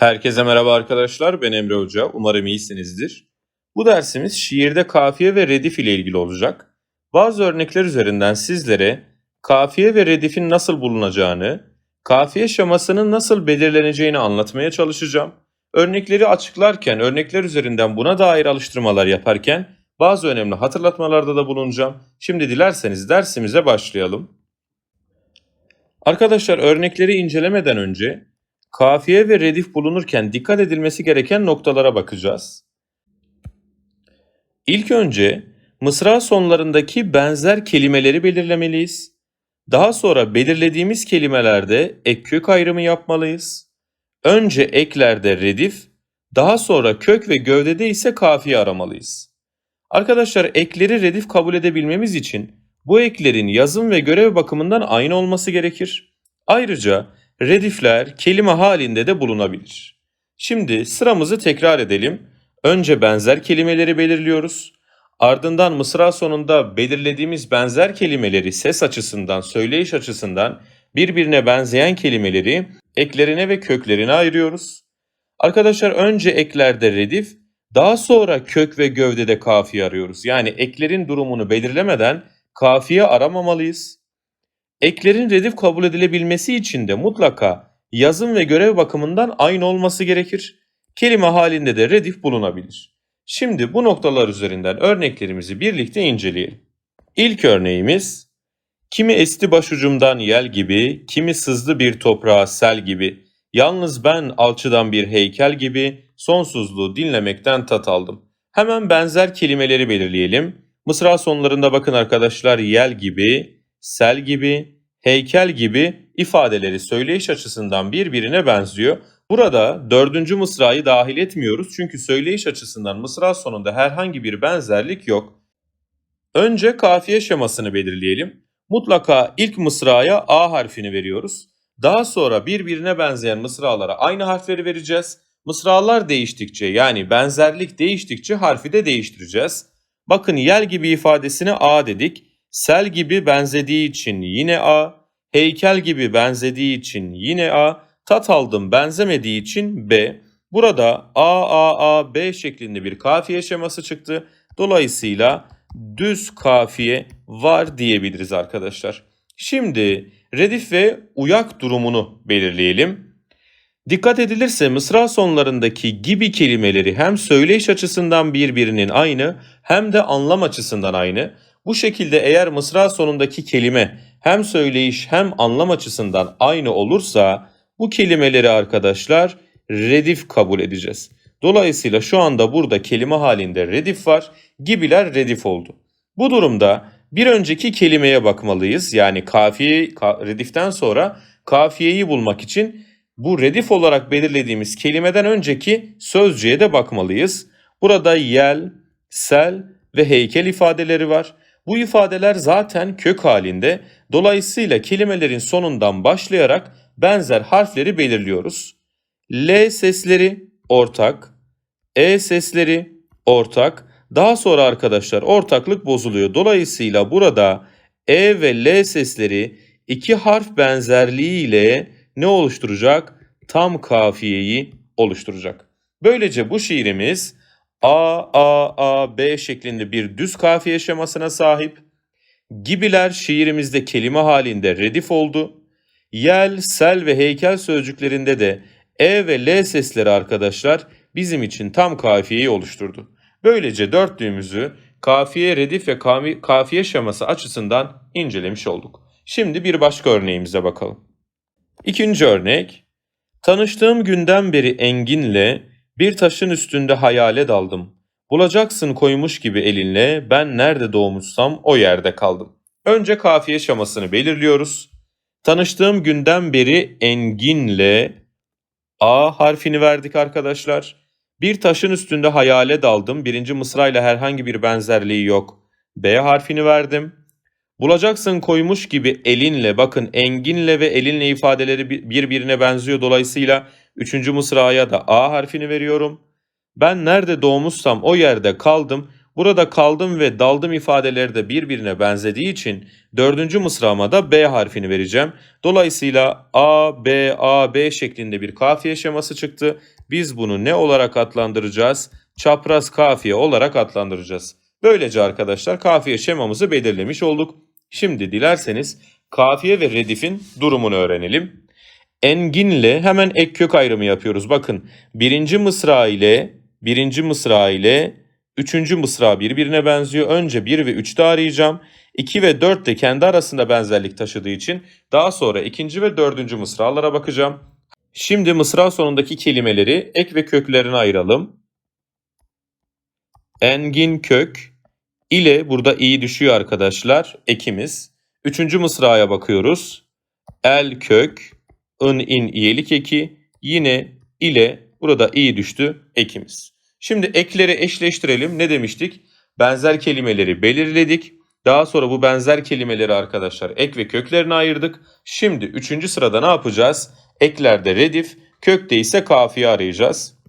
Herkese merhaba arkadaşlar. Ben Emre Hoca. Umarım iyisinizdir. Bu dersimiz şiirde kafiye ve redif ile ilgili olacak. Bazı örnekler üzerinden sizlere kafiye ve redifin nasıl bulunacağını, kafiye şemasının nasıl belirleneceğini anlatmaya çalışacağım. Örnekleri açıklarken, örnekler üzerinden buna dair alıştırmalar yaparken bazı önemli hatırlatmalarda da bulunacağım. Şimdi dilerseniz dersimize başlayalım. Arkadaşlar örnekleri incelemeden önce kafiye ve redif bulunurken dikkat edilmesi gereken noktalara bakacağız. İlk önce mısra sonlarındaki benzer kelimeleri belirlemeliyiz. Daha sonra belirlediğimiz kelimelerde ek kök ayrımı yapmalıyız. Önce eklerde redif, daha sonra kök ve gövdede ise kafiye aramalıyız. Arkadaşlar ekleri redif kabul edebilmemiz için bu eklerin yazım ve görev bakımından aynı olması gerekir. Ayrıca redifler kelime halinde de bulunabilir. Şimdi sıramızı tekrar edelim. Önce benzer kelimeleri belirliyoruz. Ardından mısra sonunda belirlediğimiz benzer kelimeleri ses açısından, söyleyiş açısından birbirine benzeyen kelimeleri eklerine ve köklerine ayırıyoruz. Arkadaşlar önce eklerde redif, daha sonra kök ve gövdede kafiye arıyoruz. Yani eklerin durumunu belirlemeden kafiye aramamalıyız. Eklerin redif kabul edilebilmesi için de mutlaka yazım ve görev bakımından aynı olması gerekir. Kelime halinde de redif bulunabilir. Şimdi bu noktalar üzerinden örneklerimizi birlikte inceleyelim. İlk örneğimiz Kimi esti başucumdan yel gibi, kimi sızdı bir toprağa sel gibi. Yalnız ben alçıdan bir heykel gibi sonsuzluğu dinlemekten tat aldım. Hemen benzer kelimeleri belirleyelim. Mısra sonlarında bakın arkadaşlar yel gibi, sel gibi, heykel gibi ifadeleri söyleyiş açısından birbirine benziyor. Burada dördüncü mısrayı dahil etmiyoruz çünkü söyleyiş açısından mısra sonunda herhangi bir benzerlik yok. Önce kafiye şemasını belirleyelim. Mutlaka ilk mısraya A harfini veriyoruz. Daha sonra birbirine benzeyen mısralara aynı harfleri vereceğiz. Mısralar değiştikçe yani benzerlik değiştikçe harfi de değiştireceğiz. Bakın yel gibi ifadesine A dedik. Sel gibi benzediği için yine A. Heykel gibi benzediği için yine A. Tat aldım benzemediği için B. Burada A, A, A, B şeklinde bir kafiye şeması çıktı. Dolayısıyla düz kafiye var diyebiliriz arkadaşlar. Şimdi redif ve uyak durumunu belirleyelim. Dikkat edilirse mısra sonlarındaki gibi kelimeleri hem söyleyiş açısından birbirinin aynı hem de anlam açısından aynı. Bu şekilde eğer mısra sonundaki kelime hem söyleyiş hem anlam açısından aynı olursa bu kelimeleri arkadaşlar redif kabul edeceğiz. Dolayısıyla şu anda burada kelime halinde redif var, gibiler redif oldu. Bu durumda bir önceki kelimeye bakmalıyız. Yani kafiye ka- rediften sonra kafiyeyi bulmak için bu redif olarak belirlediğimiz kelimeden önceki sözcüğe de bakmalıyız. Burada yel, sel ve heykel ifadeleri var. Bu ifadeler zaten kök halinde. Dolayısıyla kelimelerin sonundan başlayarak benzer harfleri belirliyoruz. L sesleri ortak, E sesleri ortak. Daha sonra arkadaşlar ortaklık bozuluyor. Dolayısıyla burada E ve L sesleri iki harf benzerliği ile ne oluşturacak? Tam kafiyeyi oluşturacak. Böylece bu şiirimiz A, A, A, B şeklinde bir düz kafiye şemasına sahip. Gibiler şiirimizde kelime halinde redif oldu. Yel, sel ve heykel sözcüklerinde de E ve L sesleri arkadaşlar bizim için tam kafiyeyi oluşturdu. Böylece dörtlüğümüzü kafiye, redif ve kafiye şeması açısından incelemiş olduk. Şimdi bir başka örneğimize bakalım. İkinci örnek. Tanıştığım günden beri Engin'le bir taşın üstünde hayale daldım. Bulacaksın koymuş gibi elinle ben nerede doğmuşsam o yerde kaldım. Önce kafiye şemasını belirliyoruz. Tanıştığım günden beri Engin'le A harfini verdik arkadaşlar. Bir taşın üstünde hayale daldım. Birinci mısrayla herhangi bir benzerliği yok. B harfini verdim. Bulacaksın koymuş gibi elinle bakın enginle ve elinle ifadeleri bir- birbirine benziyor. Dolayısıyla üçüncü mısraya da A harfini veriyorum. Ben nerede doğmuşsam o yerde kaldım. Burada kaldım ve daldım ifadeleri de birbirine benzediği için dördüncü mısrağıma da B harfini vereceğim. Dolayısıyla A, B, A, B şeklinde bir kafiye şeması çıktı. Biz bunu ne olarak adlandıracağız? Çapraz kafiye olarak adlandıracağız. Böylece arkadaşlar kafiye şemamızı belirlemiş olduk. Şimdi dilerseniz kafiye ve redifin durumunu öğrenelim. Enginle hemen ek kök ayrımı yapıyoruz. Bakın birinci mısra ile birinci mısra ile üçüncü mısra birbirine benziyor. Önce 1 ve 3'te arayacağım. 2 ve 4 de kendi arasında benzerlik taşıdığı için daha sonra ikinci ve dördüncü mısralara bakacağım. Şimdi mısra sonundaki kelimeleri ek ve köklerine ayıralım. Engin kök ile burada i düşüyor arkadaşlar ekimiz. Üçüncü mısraya bakıyoruz. El kök, ın in iyelik eki yine ile burada i düştü ekimiz. Şimdi ekleri eşleştirelim. Ne demiştik? Benzer kelimeleri belirledik. Daha sonra bu benzer kelimeleri arkadaşlar ek ve köklerine ayırdık. Şimdi üçüncü sırada ne yapacağız? Eklerde redif, kökte ise kafiye arayacağız.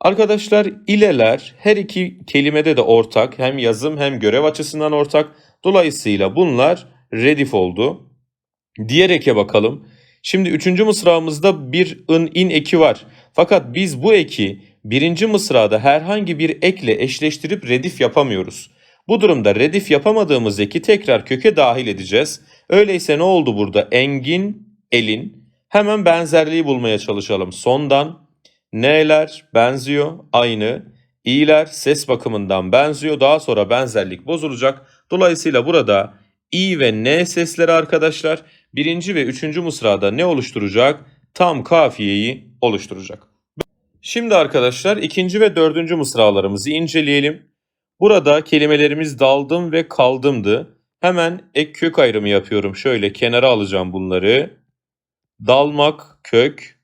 Arkadaşlar ileler her iki kelimede de ortak. Hem yazım hem görev açısından ortak. Dolayısıyla bunlar redif oldu. Diğer eke bakalım. Şimdi üçüncü mısramızda bir ın in eki var. Fakat biz bu eki birinci mısrada herhangi bir ekle eşleştirip redif yapamıyoruz. Bu durumda redif yapamadığımız eki tekrar köke dahil edeceğiz. Öyleyse ne oldu burada? Engin, elin. Hemen benzerliği bulmaya çalışalım. Sondan N'ler benziyor, aynı. İ'ler ses bakımından benziyor. Daha sonra benzerlik bozulacak. Dolayısıyla burada İ ve N sesleri arkadaşlar birinci ve üçüncü mısrada ne oluşturacak? Tam kafiyeyi oluşturacak. Şimdi arkadaşlar ikinci ve dördüncü mısralarımızı inceleyelim. Burada kelimelerimiz daldım ve kaldımdı. Hemen ek kök ayrımı yapıyorum. Şöyle kenara alacağım bunları. Dalmak kök,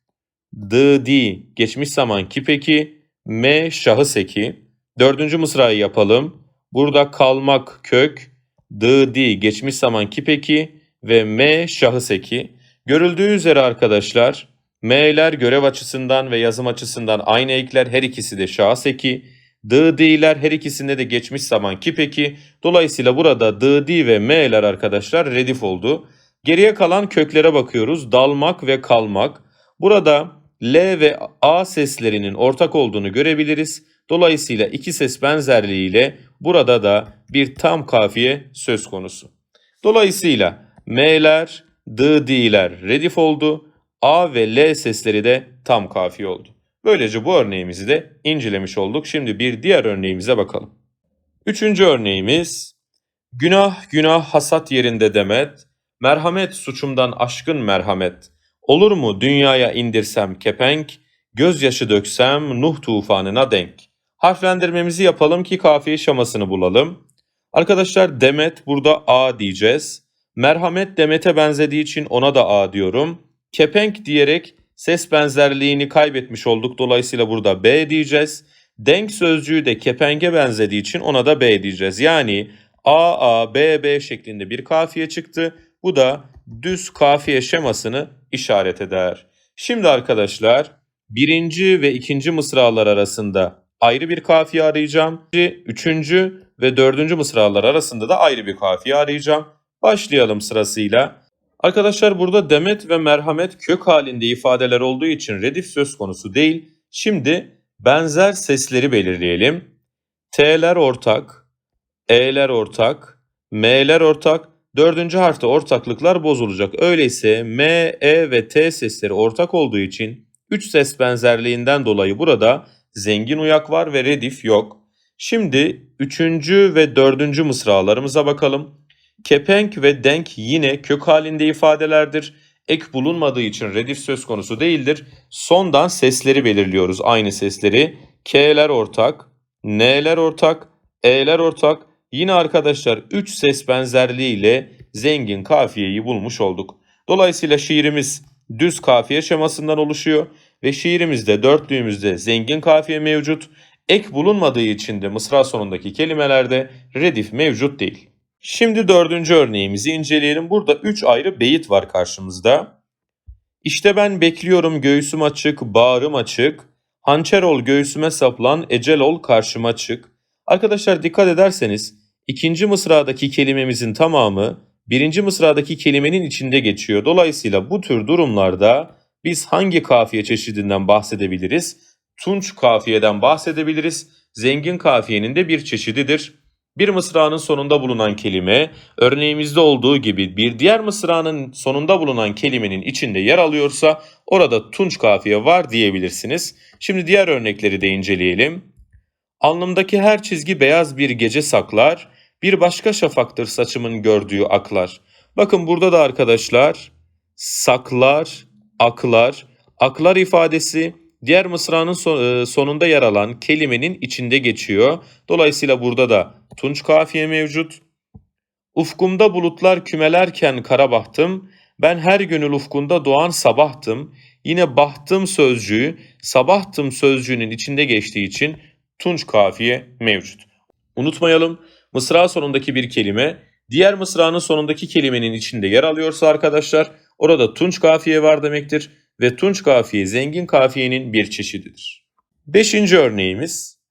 d di geçmiş zaman kipeki, m şahıs eki. Dördüncü mısrayı yapalım. Burada kalmak kök, d di geçmiş zaman kipeki ve m şahıs eki. Görüldüğü üzere arkadaşlar m'ler görev açısından ve yazım açısından aynı ekler her ikisi de şahıs eki. D, D'ler her ikisinde de geçmiş zaman kipeki. Dolayısıyla burada D, D ve M'ler arkadaşlar redif oldu. Geriye kalan köklere bakıyoruz. Dalmak ve kalmak. Burada L ve A seslerinin ortak olduğunu görebiliriz. Dolayısıyla iki ses benzerliğiyle burada da bir tam kafiye söz konusu. Dolayısıyla M'ler, D, D'ler redif oldu. A ve L sesleri de tam kafiye oldu. Böylece bu örneğimizi de incelemiş olduk. Şimdi bir diğer örneğimize bakalım. Üçüncü örneğimiz Günah günah hasat yerinde demet, merhamet suçumdan aşkın merhamet. Olur mu dünyaya indirsem kepenk, gözyaşı döksem Nuh tufanına denk. Harflendirmemizi yapalım ki kafiye şamasını bulalım. Arkadaşlar demet burada A diyeceğiz. Merhamet demete benzediği için ona da A diyorum. Kepenk diyerek ses benzerliğini kaybetmiş olduk. Dolayısıyla burada B diyeceğiz. Denk sözcüğü de kepenge benzediği için ona da B diyeceğiz. Yani A, A, B, B şeklinde bir kafiye çıktı. Bu da düz kafiye şemasını işaret eder. Şimdi arkadaşlar birinci ve ikinci mısralar arasında ayrı bir kafiye arayacağım. Üçüncü ve dördüncü mısralar arasında da ayrı bir kafiye arayacağım. Başlayalım sırasıyla. Arkadaşlar burada demet ve merhamet kök halinde ifadeler olduğu için redif söz konusu değil. Şimdi benzer sesleri belirleyelim. T'ler ortak, E'ler ortak, M'ler ortak. Dördüncü harfte ortaklıklar bozulacak. Öyleyse M, E ve T sesleri ortak olduğu için üç ses benzerliğinden dolayı burada zengin uyak var ve redif yok. Şimdi üçüncü ve dördüncü mısralarımıza bakalım. Kepenk ve denk yine kök halinde ifadelerdir. Ek bulunmadığı için redif söz konusu değildir. Sondan sesleri belirliyoruz aynı sesleri. K'ler ortak, N'ler ortak, E'ler ortak. Yine arkadaşlar 3 ses benzerliğiyle zengin kafiyeyi bulmuş olduk. Dolayısıyla şiirimiz düz kafiye şemasından oluşuyor ve şiirimizde dörtlüğümüzde zengin kafiye mevcut. Ek bulunmadığı için de mısra sonundaki kelimelerde redif mevcut değil. Şimdi dördüncü örneğimizi inceleyelim. Burada üç ayrı beyit var karşımızda. İşte ben bekliyorum göğsüm açık, bağrım açık. Hançer ol göğsüme saplan, ecel ol karşıma çık. Arkadaşlar dikkat ederseniz ikinci mısradaki kelimemizin tamamı birinci mısradaki kelimenin içinde geçiyor. Dolayısıyla bu tür durumlarda biz hangi kafiye çeşidinden bahsedebiliriz? Tunç kafiyeden bahsedebiliriz. Zengin kafiyenin de bir çeşididir. Bir mısranın sonunda bulunan kelime, örneğimizde olduğu gibi bir diğer mısranın sonunda bulunan kelimenin içinde yer alıyorsa orada tunç kafiye var diyebilirsiniz. Şimdi diğer örnekleri de inceleyelim. Alnımdaki her çizgi beyaz bir gece saklar, bir başka şafaktır saçımın gördüğü aklar. Bakın burada da arkadaşlar saklar, aklar, aklar ifadesi diğer mısranın e, sonunda yer alan kelimenin içinde geçiyor. Dolayısıyla burada da tunç kafiye mevcut. Ufkumda bulutlar kümelerken kara bahtım, ben her gönül ufkunda doğan sabahtım. Yine bahtım sözcüğü sabahtım sözcüğünün içinde geçtiği için tunç kafiye mevcut. Unutmayalım mısra sonundaki bir kelime diğer mısranın sonundaki kelimenin içinde yer alıyorsa arkadaşlar orada tunç kafiye var demektir ve tunç kafiye zengin kafiyenin bir çeşididir. Beşinci örneğimiz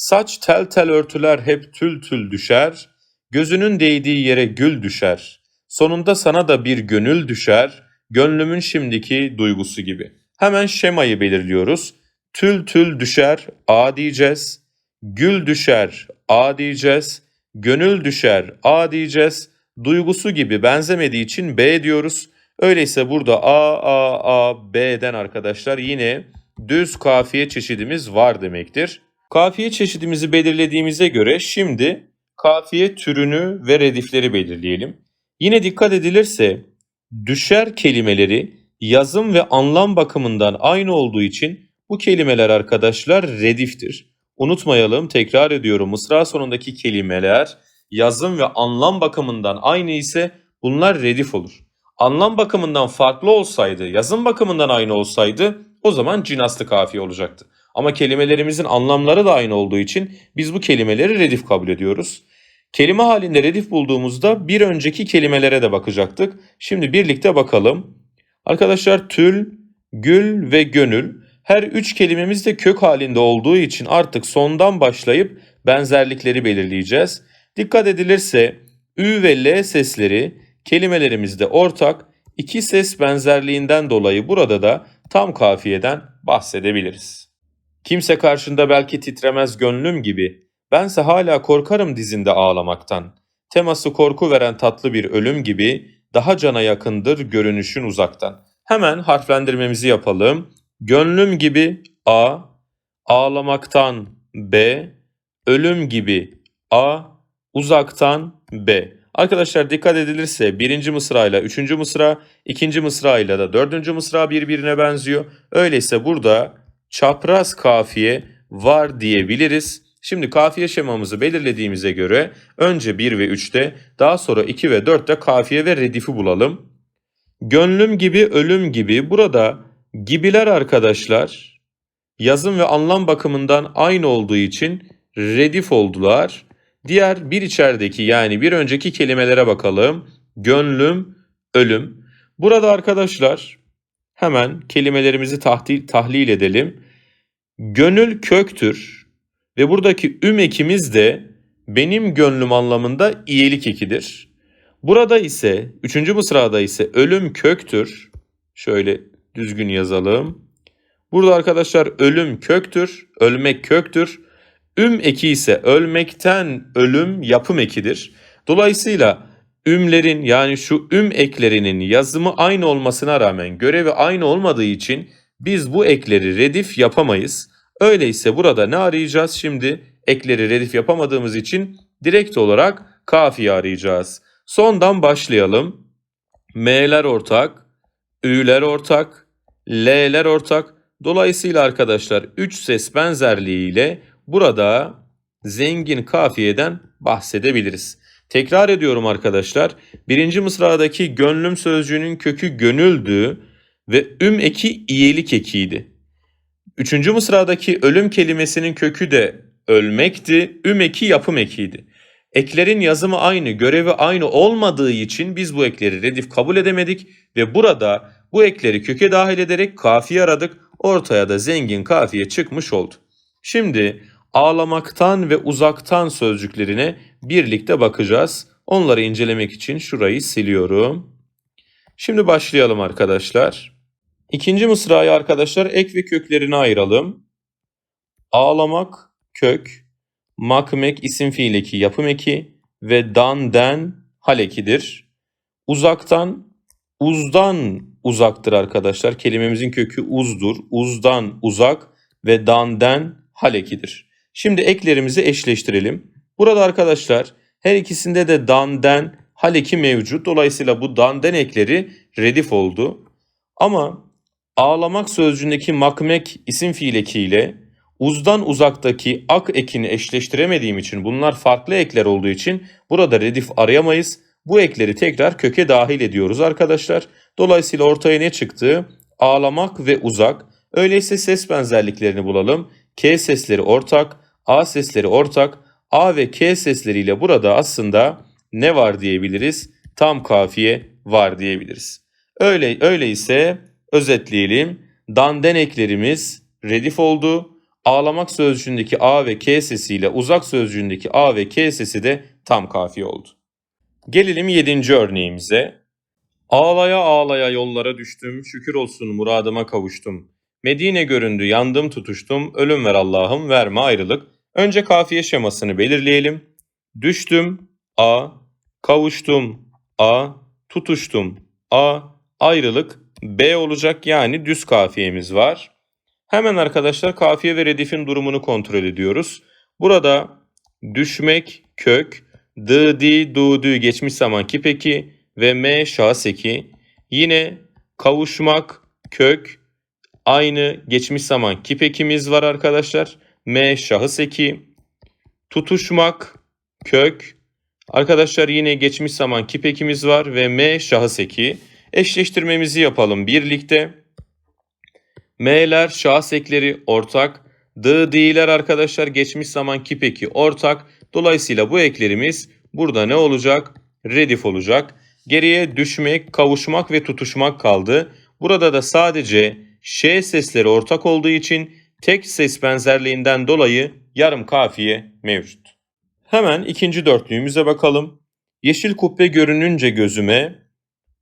Saç tel tel örtüler hep tül tül düşer, gözünün değdiği yere gül düşer. Sonunda sana da bir gönül düşer, gönlümün şimdiki duygusu gibi. Hemen şemayı belirliyoruz. Tül tül düşer, A diyeceğiz. Gül düşer, A diyeceğiz. Gönül düşer, A diyeceğiz. Duygusu gibi benzemediği için B diyoruz. Öyleyse burada A, A, A, B'den arkadaşlar yine düz kafiye çeşidimiz var demektir. Kafiye çeşidimizi belirlediğimize göre şimdi kafiye türünü ve redifleri belirleyelim. Yine dikkat edilirse düşer kelimeleri yazım ve anlam bakımından aynı olduğu için bu kelimeler arkadaşlar rediftir. Unutmayalım tekrar ediyorum mısra sonundaki kelimeler yazım ve anlam bakımından aynı ise bunlar redif olur. Anlam bakımından farklı olsaydı, yazım bakımından aynı olsaydı o zaman cinaslı kafiye olacaktı. Ama kelimelerimizin anlamları da aynı olduğu için biz bu kelimeleri redif kabul ediyoruz. Kelime halinde redif bulduğumuzda bir önceki kelimelere de bakacaktık. Şimdi birlikte bakalım. Arkadaşlar tül, gül ve gönül her üç kelimemiz de kök halinde olduğu için artık sondan başlayıp benzerlikleri belirleyeceğiz. Dikkat edilirse ü ve l sesleri kelimelerimizde ortak. İki ses benzerliğinden dolayı burada da tam kafiyeden bahsedebiliriz. Kimse karşında belki titremez gönlüm gibi, bense hala korkarım dizinde ağlamaktan. Teması korku veren tatlı bir ölüm gibi, daha cana yakındır görünüşün uzaktan. Hemen harflendirmemizi yapalım. Gönlüm gibi A, ağlamaktan B, ölüm gibi A, uzaktan B. Arkadaşlar dikkat edilirse birinci mısrayla üçüncü mısra, ikinci mısrayla da dördüncü mısra birbirine benziyor. Öyleyse burada çapraz kafiye var diyebiliriz. Şimdi kafiye şemamızı belirlediğimize göre önce 1 ve 3'te daha sonra 2 ve 4'te kafiye ve redifi bulalım. Gönlüm gibi ölüm gibi burada gibiler arkadaşlar yazım ve anlam bakımından aynı olduğu için redif oldular. Diğer bir içerideki yani bir önceki kelimelere bakalım. Gönlüm, ölüm. Burada arkadaşlar hemen kelimelerimizi tahlil, tahlil edelim. Gönül köktür ve buradaki üm ekimiz de benim gönlüm anlamında iyilik ekidir. Burada ise üçüncü mısrada ise ölüm köktür. Şöyle düzgün yazalım. Burada arkadaşlar ölüm köktür, ölmek köktür. Üm eki ise ölmekten ölüm yapım ekidir. Dolayısıyla ümlerin yani şu üm eklerinin yazımı aynı olmasına rağmen görevi aynı olmadığı için biz bu ekleri redif yapamayız. Öyleyse burada ne arayacağız şimdi? Ekleri redif yapamadığımız için direkt olarak kafiye arayacağız. Sondan başlayalım. M'ler ortak, Ü'ler ortak, L'ler ortak. Dolayısıyla arkadaşlar 3 ses benzerliğiyle burada zengin kafiyeden bahsedebiliriz. Tekrar ediyorum arkadaşlar. Birinci mısradaki gönlüm sözcüğünün kökü gönüldü ve üm eki iyilik ekiydi. Üçüncü mısradaki ölüm kelimesinin kökü de ölmekti, üm eki yapım ekiydi. Eklerin yazımı aynı, görevi aynı olmadığı için biz bu ekleri redif kabul edemedik ve burada bu ekleri köke dahil ederek kafiye aradık. Ortaya da zengin kafiye çıkmış oldu. Şimdi ağlamaktan ve uzaktan sözcüklerine birlikte bakacağız. Onları incelemek için şurayı siliyorum. Şimdi başlayalım arkadaşlar. İkinci mısrayı arkadaşlar ek ve köklerine ayıralım. Ağlamak kök, makmek isim fiil eki yapım eki ve dan den hal ekidir. Uzaktan uzdan uzaktır arkadaşlar. Kelimemizin kökü uzdur. Uzdan uzak ve dan den hal ekidir. Şimdi eklerimizi eşleştirelim. Burada arkadaşlar her ikisinde de dan den hal mevcut. Dolayısıyla bu dan den ekleri redif oldu. Ama ağlamak sözcüğündeki makmek isim fiil ekiyle uzdan uzaktaki ak ekini eşleştiremediğim için bunlar farklı ekler olduğu için burada redif arayamayız. Bu ekleri tekrar köke dahil ediyoruz arkadaşlar. Dolayısıyla ortaya ne çıktı? Ağlamak ve uzak. Öyleyse ses benzerliklerini bulalım. K sesleri ortak, A sesleri ortak. A ve K sesleriyle burada aslında ne var diyebiliriz? Tam kafiye var diyebiliriz. Öyle öyleyse özetleyelim. Danden eklerimiz redif oldu. Ağlamak sözcüğündeki A ve K sesiyle uzak sözcüğündeki A ve K sesi de tam kafiye oldu. Gelelim yedinci örneğimize. Ağlaya ağlaya yollara düştüm, şükür olsun muradıma kavuştum. Medine göründü, yandım tutuştum, ölüm ver Allah'ım verme ayrılık. Önce kafiye şemasını belirleyelim. Düştüm, A, kavuştum, A, tutuştum, A, ayrılık, B olacak yani düz kafiyemiz var. Hemen arkadaşlar kafiye ve redifin durumunu kontrol ediyoruz. Burada düşmek kök, d, di, du, dü geçmiş zaman kipeki ve m şahıs eki. Yine kavuşmak kök, aynı geçmiş zaman kipekimiz var arkadaşlar. M şahıs eki. Tutuşmak kök. Arkadaşlar yine geçmiş zaman kipekimiz var ve M şahıs eki. Eşleştirmemizi yapalım birlikte. M'ler şahıs ekleri ortak. D, D'ler arkadaşlar geçmiş zaman kipeki ortak. Dolayısıyla bu eklerimiz burada ne olacak? Redif olacak. Geriye düşmek, kavuşmak ve tutuşmak kaldı. Burada da sadece ş sesleri ortak olduğu için tek ses benzerliğinden dolayı yarım kafiye mevcut. Hemen ikinci dörtlüğümüze bakalım. Yeşil kubbe görününce gözüme,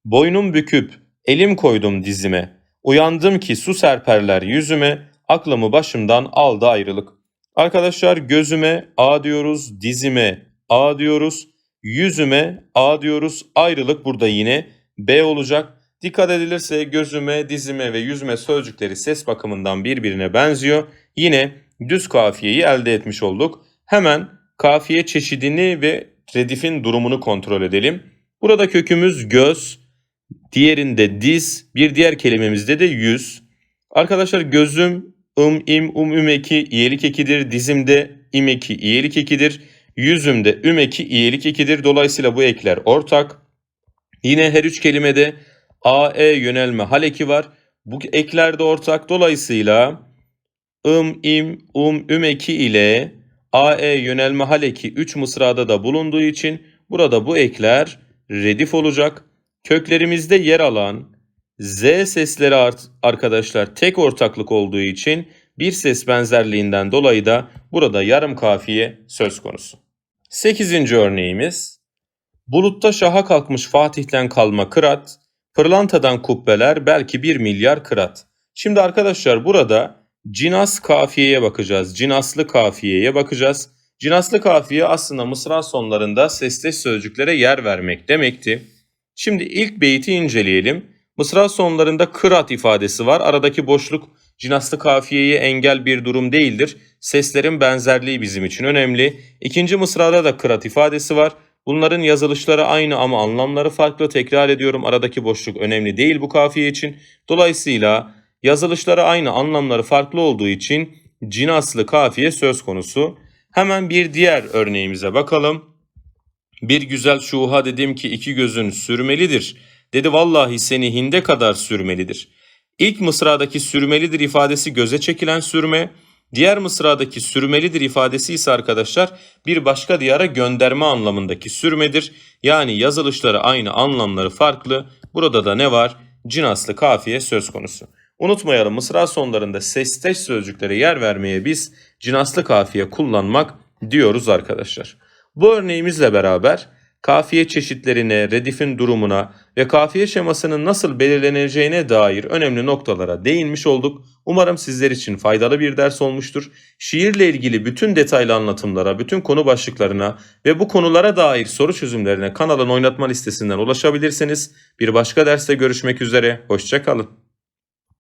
boynum büküp elim koydum dizime. Uyandım ki su serperler yüzüme, aklımı başımdan aldı ayrılık. Arkadaşlar gözüme A diyoruz, dizime A diyoruz, yüzüme A diyoruz. Ayrılık burada yine B olacak. Dikkat edilirse gözüme, dizime ve yüzüme sözcükleri ses bakımından birbirine benziyor. Yine düz kafiyeyi elde etmiş olduk. Hemen kafiye çeşidini ve redifin durumunu kontrol edelim. Burada kökümüz göz, diğerinde diz, bir diğer kelimemizde de yüz. Arkadaşlar gözüm, ım, im, um, ümeki, iyelik ekidir. Dizimde imeki, iyelik ekidir. Yüzümde ümeki, iyelik ekidir. Dolayısıyla bu ekler ortak. Yine her üç kelimede a, e yönelme hal eki var. Bu ekler de ortak. Dolayısıyla ım, im, um, ümeki ile a, e yönelme hal eki 3 mısrada da bulunduğu için burada bu ekler redif olacak. Köklerimizde yer alan Z sesleri arkadaşlar tek ortaklık olduğu için bir ses benzerliğinden dolayı da burada yarım kafiye söz konusu. 8. örneğimiz Bulutta şaha kalkmış Fatih'ten kalma kırat, pırlantadan kubbeler belki 1 milyar kırat. Şimdi arkadaşlar burada cinas kafiyeye bakacağız. Cinaslı kafiyeye bakacağız. Cinaslı kafiye aslında mısra sonlarında sesleş sözcüklere yer vermek demekti. Şimdi ilk beyti inceleyelim. Mısra sonlarında kırat ifadesi var. Aradaki boşluk cinaslı kafiyeye engel bir durum değildir. Seslerin benzerliği bizim için önemli. İkinci mısrada da kırat ifadesi var. Bunların yazılışları aynı ama anlamları farklı. Tekrar ediyorum aradaki boşluk önemli değil bu kafiye için. Dolayısıyla yazılışları aynı anlamları farklı olduğu için cinaslı kafiye söz konusu. Hemen bir diğer örneğimize bakalım. Bir güzel şuha dedim ki iki gözün sürmelidir. Dedi vallahi seni hinde kadar sürmelidir. İlk mısradaki sürmelidir ifadesi göze çekilen sürme. Diğer mısradaki sürmelidir ifadesi ise arkadaşlar bir başka diyara gönderme anlamındaki sürmedir. Yani yazılışları aynı anlamları farklı. Burada da ne var? Cinaslı kafiye söz konusu. Unutmayalım mısra sonlarında sesteş sözcüklere yer vermeye biz cinaslı kafiye kullanmak diyoruz arkadaşlar. Bu örneğimizle beraber kafiye çeşitlerine, redifin durumuna ve kafiye şemasının nasıl belirleneceğine dair önemli noktalara değinmiş olduk. Umarım sizler için faydalı bir ders olmuştur. Şiirle ilgili bütün detaylı anlatımlara, bütün konu başlıklarına ve bu konulara dair soru çözümlerine kanalın oynatma listesinden ulaşabilirsiniz. Bir başka derste görüşmek üzere, hoşçakalın.